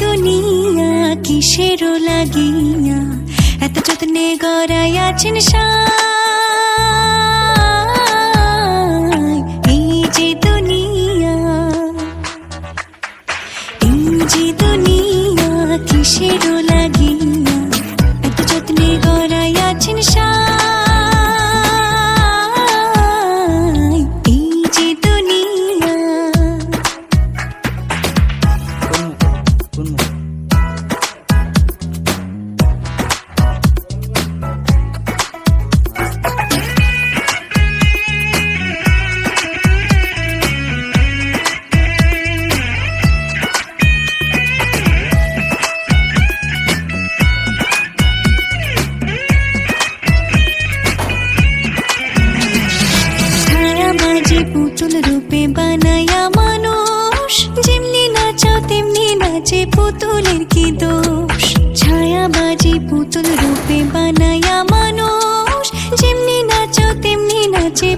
দুনিয়া কিসের লাগিয়া এত যত্নে গড়াই আছেন দুনিয়া, এই যে দুনিয়া কিসের লাগিয়া এত যত্নে গড়াই আছেন সা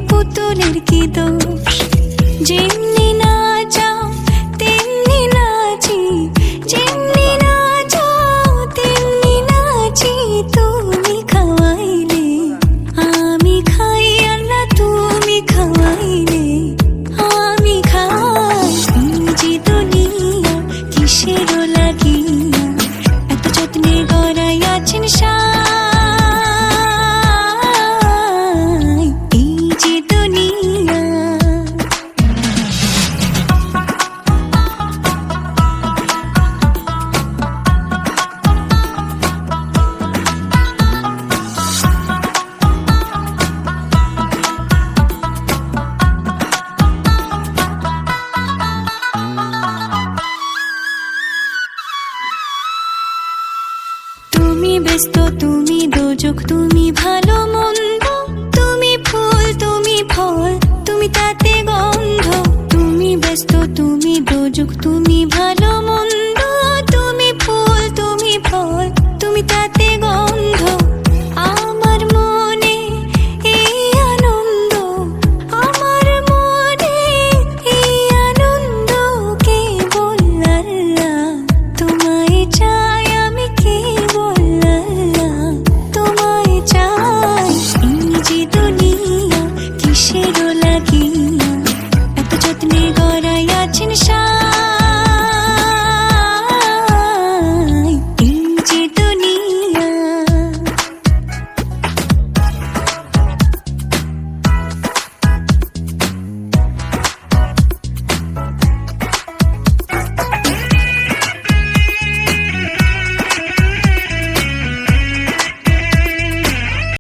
পুতুলের কি দোষ? যেমনি না ব্যস্ত তুমি দোজক তুমি ভালো